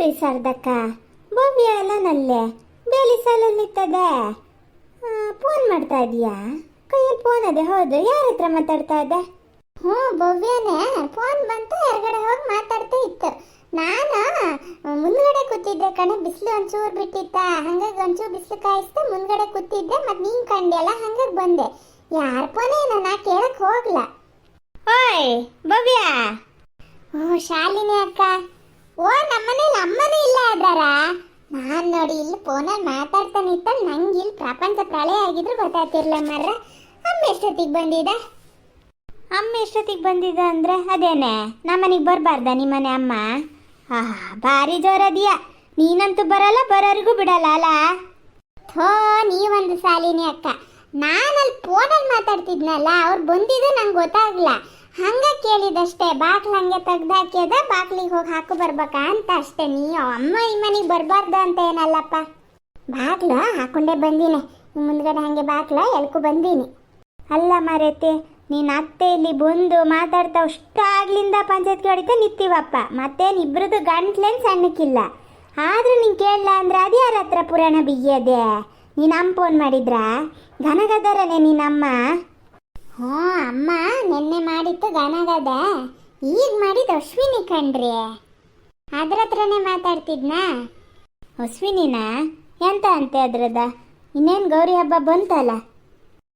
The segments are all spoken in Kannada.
ಅಲ್ರಿ ಶಾರದಕ್ಕ. ಭವ್ಯ ಎಲ್ಲ ನಲ್ಲೆ ಬೇಲಿ ಸಾಲಲ್ಲಿ ನಿಂತದೆ ಫೋನ್ ಮಾಡ್ತಾ ಇದೀಯಾ? ಕೈಯಲ್ಲಿ ಫೋನ್ ಅದೇ, ಹೌದು. ಯಾರ ಹತ್ರ ಮಾತಾಡ್ತಾ ಇದ್ದೆ? ಹ್ಞೂ, ಭವ್ಯನೇ. ಫೋನ್ ಬಂತು, ಹೊರಗಡೆ ಹೋಗಿ ಮಾತಾಡ್ತಾ ಇತ್ತು. ನಾನು ಮುಂದ್ಗಡೆ ಕೂತಿದ್ದೆ ಕಣೆ, ಬಿಸಿಲು ಒಂಚೂರು ಬಿಟ್ಟಿತ್ತ. ಹಂಗಾಗಿ ಒಂಚೂರು ಬಿಸಿಲು ಕಾಯಿಸ್ತಾ ಮುಂದ್ಗಡೆ ಕೂತಿದ್ದೆ ಮತ್ತೆ ನೀನ್ ಕಂಡೆಲ್ಲ ಹಂಗಾಗಿ ಬಂದೆ. ಯಾರ ಫೋನ್ ಏನೋ ನಾ ಕೇಳಕ್ ಹೋಗ್ಲ. ಓಯ್, ಭವ್ಯ. ಓ, ಶಾಲಿನಿ ಅಕ್ಕ. ಓ ನಮ್ಮನೇಲಿ ಅಮ್ಮನೇ ಇಲ್ಲ ಅದಾರ ನಾನ್ ನೋಡಿ ಇಲ್ಲಿ ಫೋನಲ್ಲಿ ಮಾತಾಡ್ತಾನೆ ಇತ್ತ ನಂಗೆ ಇಲ್ಲಿ ಪ್ರಪಂಚ ಪ್ರಳಯ ಆಗಿದ್ರು ಗೊತ್ತಾಗ್ತಿರ್ಲ ಅಮ್ಮ ಎಷ್ಟೊತ್ತಿಗೆ ಬಂದಿದೆ? ಅಮ್ಮ ಎಷ್ಟೊತ್ತಿಗೆ ಬಂದಿದೆ ಅಂದ್ರೆ ಅದೇನೆ? ನಮ್ಮನೆಗೆ ಬರಬಾರ್ದ ನಿಮ್ಮನೆ ಅಮ್ಮ? ಆ ಭಾರಿ ಜೋರದಿಯ ನೀನಂತೂ ಬರಲ್ಲ ಬರೋರಿಗೂ ಬಿಡಲ್ಲ ಅಲ್ಲ? ಥೋ ಒಂದು ಸಾಲಿನಿ ಅಕ್ಕ. ನಾನಲ್ಲಿ ಫೋನಲ್ಲಿ ಮಾತಾಡ್ತಿದ್ನಲ್ಲ ಅವ್ರು ಬಂದಿದ್ದು ನಂಗೆ ಗೊತ್ತಾಗ್ಲ ಹಂಗ ಕೇಳಿದಷ್ಟೇ ಬಾಕ್ಲ ಹಂಗೆ ತೆಗ್ದಾಕ್ಯದ ಬಾಕ್ಲಿಗೆ ಹೋಗಿ ಹಾಕು ಬರ್ಬೇಕಾ ಅಂತ ಅಷ್ಟೇ. ನೀ ಅಮ್ಮ ಈ ಮನೆಗೆ ಬರಬಾರ್ದು ಅಂತ ಏನಲ್ಲಪ್ಪ. ಬಾಕ್ಲ ಹಾಕೊಂಡೆ ಬಂದೀನಿ. ಮುಂದ್ಗಡೆ ಹಂಗೆ ಬಾಕ್ಲ ಎಲ್ಕು ಬಂದೀನಿ. ಅಲ್ಲ ಮಾರೈತಿ, ನೀನು ಅತ್ತೆ ಇಲ್ಲಿ ಬಂದು ಮಾತಾಡ್ತಾ ಅಷ್ಟು ಆಗ್ಲಿಂದ ಪಂಚಾಯತ್ ಕೇಳಿದ್ದೆ ನಿಂತೀವಪ್ಪ. ಮತ್ತೇನು ಇಬ್ರದ್ದು ಗಂಟ್ಲೇನು ಸಣ್ಣಕ್ಕಿಲ್ಲ. ಆದರೂ ನೀನು ಕೇಳಲ್ಲ ಅಂದ್ರೆ ಅದು ಯಾರ ಹತ್ರ ಪುರಾಣ ಬಿಗಿಯದೆ? ನೀನು ಅಮ್ಮ ಫೋನ್ ಮಾಡಿದ್ರಾ? ಘನಗದರನೇ ನೀನಮ್ಮ. ಹ್ಞೂ ಅಮ್ಮ, ನಿನ್ನೆ ಮಾಡಿತ್ತು ಗಾನಾಗದ ಈಗ ಮಾಡಿದ ಅಶ್ವಿನಿ ಕಣ್ರಿ. ಅದ್ರ ಹತ್ರನೇ ಮಾತಾಡ್ತಿದ್ನಾ? ಅಶ್ವಿನಿನಾ? ಎಂತ ಅಂತೆ ಅದ್ರದ? ಇನ್ನೇನು ಗೌರಿ ಹಬ್ಬ ಬಂತಲ್ಲ?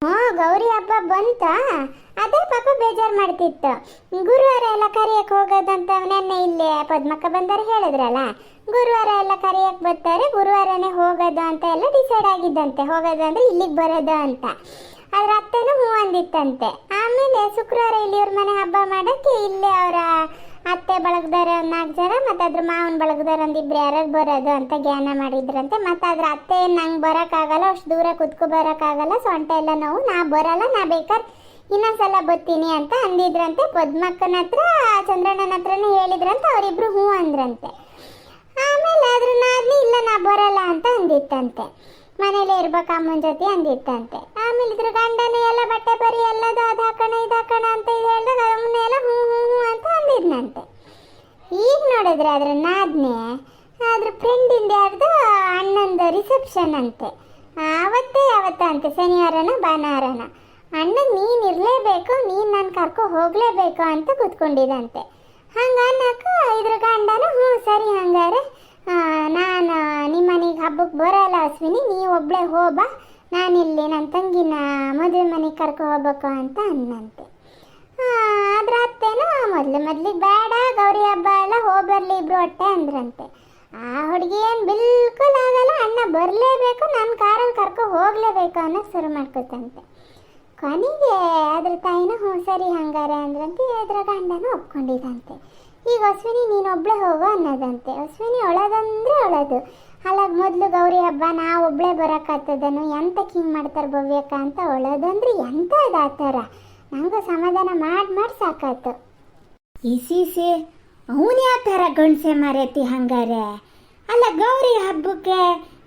ಹ್ಞೂ ಗೌರಿ ಹಬ್ಬ ಬಂತ. ಅದೇ ಪಾಪ ಬೇಜಾರು ಮಾಡ್ತಿತ್ತು. ಗುರುವಾರ ಎಲ್ಲ ಕರೆಯಕ್ಕೆ ಹೋಗೋದಂತ ನೆನ್ನೆ ಇಲ್ಲಿ ಪದ್ಮಕ್ಕ ಬಂದರೆ ಹೇಳಿದ್ರಲ್ಲ, ಗುರುವಾರ ಎಲ್ಲ ಕರೆಯಕ್ಕೆ ಬರ್ತಾರೆ, ಗುರುವಾರನೇ ಹೋಗೋದು ಅಂತ ಎಲ್ಲ ಡಿಸೈಡ್ ಆಗಿದ್ದಂತೆ. ಹೋಗೋದು ಅಂದರೆ ಇಲ್ಲಿಗೆ ಬರೋದು ಅಂತ. ಅದ್ರ ಅತ್ತೆನೂ ಹೂವಂದಿತ್ತಂತೆ ಅಂದಿತ್ತಂತೆ. ಆಮೇಲೆ ಶುಕ್ರವಾರ ಇಲ್ಲಿ ಇವ್ರ ಮನೆ ಹಬ್ಬ ಮಾಡೋಕ್ಕೆ ಇಲ್ಲೇ ಅವರ ಅತ್ತೆ ಬಳಗದಾರ ಒಂದು ನಾಲ್ಕು ಜನ ಮತ್ತು ಅದ್ರ ಮಾವನ ಬಳಗದಾರ ಒಂದು ಇಬ್ರು ಯಾರು ಬರೋದು ಅಂತ ಜ್ಞಾನ ಮಾಡಿದ್ರಂತೆ. ಮತ್ತು ಅದ್ರ ಅತ್ತೆ ನಂಗೆ ಬರೋಕ್ಕಾಗಲ್ಲ, ಅಷ್ಟು ದೂರ ಕುತ್ಕೊ ಬರೋಕ್ಕಾಗಲ್ಲ, ಸೊಂಟ ಎಲ್ಲ ನೋವು, ನಾ ಬರಲ್ಲ, ನಾ ಬೇಕಾದ್ರೆ ಇನ್ನೊಂದ್ಸಲ ಬರ್ತೀನಿ ಅಂತ ಅಂದಿದ್ರಂತೆ. ಪದ್ಮಕ್ಕನ ಹತ್ರ, ಚಂದ್ರಣ್ಣನ ಹತ್ರನೂ ಹೇಳಿದ್ರಂತೆ, ಅವರಿಬ್ರು ಹೂ ಅಂದ್ರಂತೆ. ಆಮೇಲೆ ಅದ್ರ ನಾದ್ನಿ ಇಲ್ಲ, ನಾ ಬರಲ್ಲ ಅಂತ ಅಂದಿತ್ತಂತೆ. ಮನೇಲೆ ಇರ್ಬೇಕು ಅಮ್ಮನ ಜೊತೆ ಅಂದಿತ್ತಂತೆ. ಆಮೇಲೆ ಇದ್ರ ಗಂಡನೇ ಎಲ್ಲ ಬಟ್ಟೆ ಬರಿ ಎಲ್ಲದು ಅದು ಹಾಕೋಣ, ಇದು ಹಾಕೋಣ ಅಂತ ಇದು ಹೇಳ್ದಾಗ ಎಲ್ಲ ಹ್ಞೂ ಹ್ಞೂ ಹ್ಞೂ ಅಂತ ಅಂದಿದ್ನಂತೆ. ಈಗ ನೋಡಿದ್ರೆ ಅದ್ರ ನಾದ್ನೆ, ಅದ್ರ ಫ್ರೆಂಡಿಂದ ಯಾರ್ದು ಅಣ್ಣಂದು ರಿಸೆಪ್ಷನ್ ಅಂತೆ. ಆವತ್ತೇ ಯಾವತ್ತ ಅಂತೆ, ಶನಿವಾರನ ಭಾನುವಾರನ. ಅಣ್ಣ ನೀನು ಇರಲೇಬೇಕು, ನೀನು ನಾನು ಕರ್ಕೊ ಹೋಗಲೇಬೇಕು ಅಂತ ಕೂತ್ಕೊಂಡಿದಂತೆ ಹಂಗ ಅನ್ನಕ ಇದ್ರ ಗಂಡನ ಹ್ಞೂ ಸರಿ ಹಂಗಾರೆ ನಾನು ನಿಮ್ಮ ಮನೆಗೆ ಹಬ್ಬಕ್ಕೆ ಬರಲ್ಲ ಅಶ್ವಿನಿ, ನೀವು ಒಬ್ಬಳೇ ಹೋಗ ನಾನಿಲ್ಲಿ ನನ್ನ ತಂಗಿನ ಮದುವೆ ಮನೆಗೆ ಕರ್ಕೊ ಹೋಗ್ಬೇಕು ಅಂತ ಅನ್ನಂತೆ. ಅದ್ರ ಅತ್ತೇನೋ, ಮೊದಲು ಮೊದಲಿಗೆ ಬೇಡ ಗೌರಿ ಹಬ್ಬ ಎಲ್ಲ ಹೋಗ್ಬರ್ಲಿ ಇಬ್ರು ಹೊಟ್ಟೆ ಅಂದ್ರಂತೆ. ಆ ಹುಡುಗಿ ಏನು ಬಿಲ್ಕುಲ್ ಆಗಲ್ಲ, ಅಣ್ಣ ಬರಲೇಬೇಕು ನನ್ನ ಕಾರಲ್ಲಿ ಕರ್ಕೊ ಹೋಗಲೇಬೇಕು ಅನ್ನೋದು ಶುರು ಮಾಡ್ಕೊತಂತೆ. ಕೊನೆಗೆ ಅದ್ರ ತಾಯಿನೂ, ಹ್ಞೂ ಸರಿ ಹಂಗಾರೆ ಅಂದ್ರಂತೆ ಅದ್ರ ಗಂಡನೂ ಒಪ್ಕೊಂಡಿದಂತೆ ಈಗ ಅಶ್ವಿನಿ, ನೀನು ಒಬ್ಳೆ ಹೋಗೋ ಅನ್ನೋದಂತೆ. ಅಶ್ವಿನಿ ಒಳದಂದ್ರೆ ಒಳದು. ಅಲ್ಲಾಗ ಮೊದಲು ಗೌರಿ ಹಬ್ಬ ನಾ ಒಬ್ಳೆ ಬರೋಕ್ಕಾಗ್ತದನು, ಎಂತ ಹಿಂಗೆ ಮಾಡ್ತಾರೆ ಭವ್ಯಕ್ಕ ಅಂತ ಒಳದಂದ್ರೆ ಆ ಥರ. ನಂಗೂ ಸಮಾಧಾನ ಮಾಡಿ ಮಾಡಿ ಸಾಕಾಯ್ತು. ಇಸಿಸಿ ಅವನು ಯಾವ ಥರ ಗಂಡಸೆ ಮಾರೈತಿ ಹಂಗಾರೆ? ಅಲ್ಲ ಗೌರಿ ಹಬ್ಬಕ್ಕೆ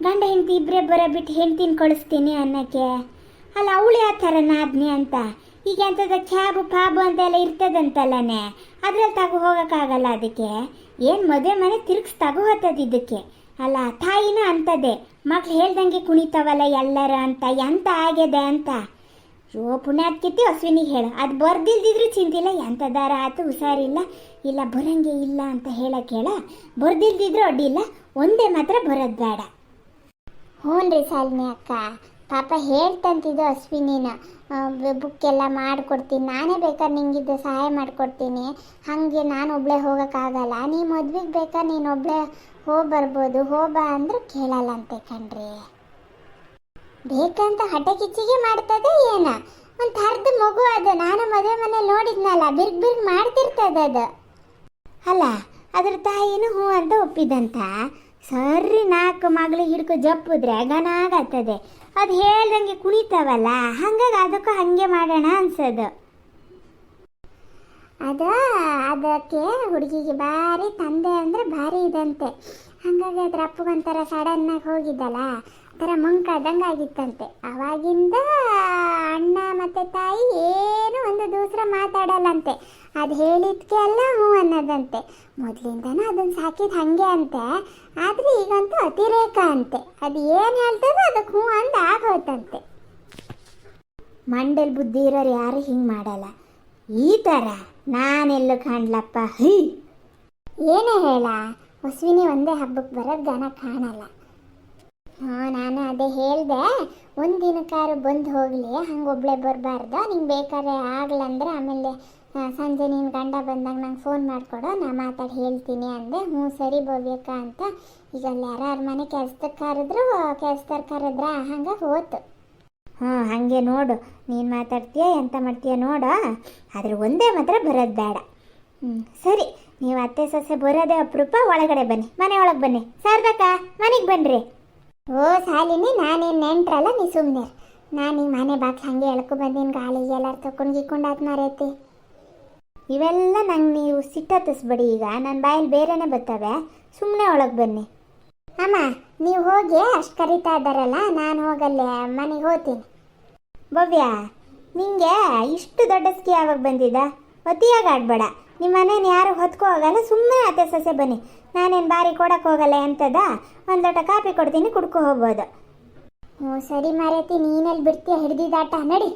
ಗಂಡ ಹೆಂಡತಿ ಇಬ್ಬರೇ ಬರೋ ಬಿಟ್ಟು ಹೆಂಡ್ತಿನ ಕಳಿಸ್ತೀನಿ ಅನ್ನಕ್ಕೆ. ಅಲ್ಲ ಅವಳು ಯಾವ ಥರ ನಾದ್ನಿ ಅಂತ? ಈಗ ಎಂಥದ ಕ್ಯಾಬು ಪಾಬು ಅಂತೆಲ್ಲ ಇರ್ತದಂತಲ್ಲನೇ? ಅದ್ರಲ್ಲಿ ತಗೋ ಹೋಗೋಕ್ಕಾಗಲ್ಲ ಅದಕ್ಕೆ? ಏನು ಮದುವೆ ಮನೆ ತಿರುಗಿಸ್ ತಗೋ ಹೋಗ್ತದ ಇದಕ್ಕೆ? ಅಲ್ಲ, ತಾಯಿನ ಅಂತದೆ. ಮಕ್ಳು ಹೇಳ್ದಂಗೆ ಕುಣಿತಾವಲ್ಲ ಎಲ್ಲರ ಅಂತ, ಎಂತ ಆಗ್ಯದೆ ಅಂತ? ಯೋ ಪುಣ್ಯಾತ್ಕಿತ್ತಿ ಅಶ್ವಿನಿಗೆ ಹೇಳು. ಅದು ಬರ್ದಿಲ್ದಿದ್ರು ಚಿಂತಿಲ್ಲ ಎಂಥದಾರ ಆತು ಹುಷಾರಿಲ್ಲ. ಇಲ್ಲ ಬರಂಗೆ ಇಲ್ಲ ಅಂತ ಹೇಳಕ್ಕೆ ಹೇಳ. ಬರ್ದಿಲ್ದಿದ್ರು ಅಡ್ಡಿಲ್ಲ ಒಂದೇ ಮಾತ್ರ ಬರೋದು ಬೇಡ. ಹ್ಞೂ ರೀ ಸಾಲಿನಿ ಅಕ್ಕ. ಪಾಪ ಹೇಳ್ತಂತಿದ್ದು ಅಶ್ವಿನಿನ ಬುಕ್ ಎಲ್ಲ ಮಾಡಿಕೊಡ್ತೀನಿ. ನಾನೇ ಬೇಕಾದ್ರೆ ನಿಂಗಿದ್ದು ಸಹಾಯ ಮಾಡಿಕೊಡ್ತೀನಿ. ಹಾಗೆ ನಾನು ಒಬ್ಳೆ ಹೋಗೋಕ್ಕಾಗಲ್ಲ. ನೀ ಮದ್ವೆಗೆ ಬೇಕಾ ನೀನು ಒಬ್ಳೆ ಹೋಗಿ ಬರ್ಬೋದು ಹೋಬಾ ಅಂದ್ರೆ ಕೇಳಲ್ಲಂತೆ ಕಣ್ರಿ. ಬೇಕಂತ ಹಠ ಕಿಚ್ಚಿಗೆ ಮಾಡ್ತದೆ ಏನ? ಒಂದು ಥರದ ಮಗು ಅದು. ನಾನು ಮದುವೆ ಮನೆ ನೋಡಿದ್ನಲ್ಲ, ಬಿರ್ಗ್ ಬಿರ್ಗ್ ಮಾಡ್ತಿರ್ತದೆ ಅದು. ಅಲ್ಲ, ಅದ್ರ ತಾಯಿನೂ ಹೂ ಅಂತ ಒಪ್ಪಿದಂತ? ಸರಿ ನಾಲ್ಕು ಮಗಳಿಗೆ ಹಿಡ್ಕೊ ಜಪ್ಪಿದ್ರೆ ಗನಾಗತ್ತದೆ ಅದು ಹೇಳ್ದಂಗೆ ಕುಣಿತಾವಲ್ಲ, ಹಂಗಾಗಿ ಅದಕ್ಕೂ ಹಾಗೆ ಮಾಡೋಣ ಅನ್ಸೋದು. ಅದ, ಅದಕ್ಕೆ ಹುಡುಗಿಗೆ ಭಾರಿ ತಂದೆ ಅಂದರೆ ಭಾರಿ ಇದಂತೆ. ಹಾಗಾಗಿ ಅದ್ರ ಅಪ್ಪಗೊಂಥರ ಸಡನ್ನಾಗಿ ಹೋಗಿದ್ದಲ್ಲ, ಒಂಥರ ಮಂಕಾದಂಗೆ ಆಗಿತ್ತಂತೆ. ಅವಾಗಿಂದ ಅಣ್ಣ ಮತ್ತು ತಾಯಿ ಒಂದು ದೂಸರ ಮಾತಾಡಲ್ಲಂತೆ. ಅದು ಹೇಳಿದ್ಕೆ ಅಲ್ಲ ಹ್ಞೂ ಅನ್ನೋದಂತೆ. ಮೊದಲಿಂದನೂ ಅದನ್ನು ಸಾಕಿದ ಹಾಗೆ ಅಂತೆ. ಆದರೆ ಈಗಂತೂ ಅತಿರೇಕ ಅಂತೆ. ಅದು ಏನು ಹೇಳ್ತದೋ ಅದಕ್ಕೆ ಹ್ಞೂ ಅಂತ ಆಗೋಯ್ತಂತೆ ಮಂಡಲ್ ಬುದ್ಧಿ ಇರೋರು ಯಾರು ಹಿಂಗೆ ಮಾಡಲ್ಲ. ಈ ಥರ ನಾನೆಲ್ಲೂ ಕಾಣ್ಲಪ್ಪ, ಹೀ. ಏನೇ ಹೇಳ, ಹೊಸ್ವಿನಿ ಒಂದೇ ಹಬ್ಬಕ್ಕೆ ಬರೋದು ಜನ ಕಾಣಲ್ಲ. ಹ್ಞೂ ನಾನು ಅದೇ ಹೇಳಿದೆ. ಒಂದು ದಿನಕ್ಕಾರು ಬಂದು ಹೋಗಲಿ ಹಂಗೆ ಒಬ್ಬಳೇ ಬರಬಾರ್ದು. ನಿಂಗೆ ಬೇಕಾದ್ರೆ ಆಗ್ಲಂದ್ರೆ ಆಮೇಲೆ ಸಂಜೆ ನಿನ್ನ ಗಂಡ ಬಂದಾಗ ನಂಗೆ ಫೋನ್ ಮಾಡಿಕೊಡು, ನಾ ಮಾತಾಡಿ ಹೇಳ್ತೀನಿ ಅಂದೆ. ಹ್ಞೂ, ಸರಿ ಭವ್ಯಕ್ಕ ಅಂತ. ಈಗ ಅಲ್ಲಿ ಯಾರು ಮನೆ ಕೆಲ್ಸಕ್ಕೆ ಕರೆದ್ರು ಕೆಲ್ಸದವ್ರು ಕರೆದ್ರ ಹಂಗೆ ಹೋತು. ಹ್ಞೂ, ಹಾಗೆ ನೋಡು. ನೀನು ಮಾತಾಡ್ತೀಯ, ಎಂತ ಮಾಡ್ತೀಯ ನೋಡು. ಆದರೆ ಒಂದೇ ಮಾತ್ರ ಬರೋದು ಬೇಡ. ಹ್ಞೂ, ಸರಿ. ನೀವು ಅತ್ತೆ ಸೊಸೆ ಬರೋದೇ ಅಪರೂಪ, ಒಳಗಡೆ ಬನ್ನಿ. ಮನೆ ಒಳಗೆ ಬನ್ನಿ. ಸರ್ದಕ್ಕ, ಮನೆಗೆ ಬನ್ನಿರಿ ಓ, ಸಾಲಿನಿ, ನಾನೇನು ನೆಂಟ್ರಲ್ಲ, ನೀ ಸುಮ್ಮನೆ ನಾನು ಈ ಮನೆ ಬಾಕ್ಲು ಹಂಗೆ ಎಳ್ಕೊ ಬಂದೀನಿ ಗಾಳಿಗೆ ಎಲ್ಲಾರು ತಕೊಂಡು ಗಿಕ್ಕೊಂಡು ಆತ್ ಮಾರೈತಿ. ಇವೆಲ್ಲ ನಂಗೆ ನೀವು ಸಿಟ್ಟತ್ತಿಸ್ಬೇಡಿ ಈಗ. ನನ್ನ ಬಾಯಲ್ಲಿ ಬೇರೆನೇ ಬರ್ತವೆ ಸುಮ್ಮನೆ ಒಳಗೆ ಬನ್ನಿ. ಅಮ್ಮ, ನೀವು ಹೋಗಿ ಅಷ್ಟು ಕರಿತಾ ಇದ್ದಾರಲ್ಲ, ನಾನು ಹೋಗಲ್ಲೇ, ಮನೆಗೆ ಹೋಗ್ತೀನಿ. ಭವ್ಯ, ನಿಂಗೆ ಇಷ್ಟು ದೊಡ್ಡ ಸ್ಕಿ ಯಾವಾಗ ಬಂದಿದ್ದ ಅತಿಯಾಗಿ ಆಡ್ಬೇಡ. ನಿಮ್ಮ ಮನೇನ ಯಾರು ಹೊತ್ಕೊ ಹೋಗಲ್ಲ ಸುಮ್ಮನೆ ಅತ್ತೆ ಸೊಸೆ ಬನ್ನಿ. ನಾನೇನು ಬಾರಿ ಕೊಡಕ್ಕೆ ಹೋಗಲ್ಲ ಎಂತದ? ಒಂದು ಲೋಟ ಕಾಫಿ ಕೊಡ್ತೀನಿ, ಕುಡ್ಕೊ ಹೋಗ್ಬೋದು. ಹ್ಞೂ ಸರಿ ಮಾರೇತಿ ನೀನೆಲ್ಲಿ ಬಿಡ್ತೀಯ ಹಿಡ್ದಿದ್ದಾಟ ನಡಿ.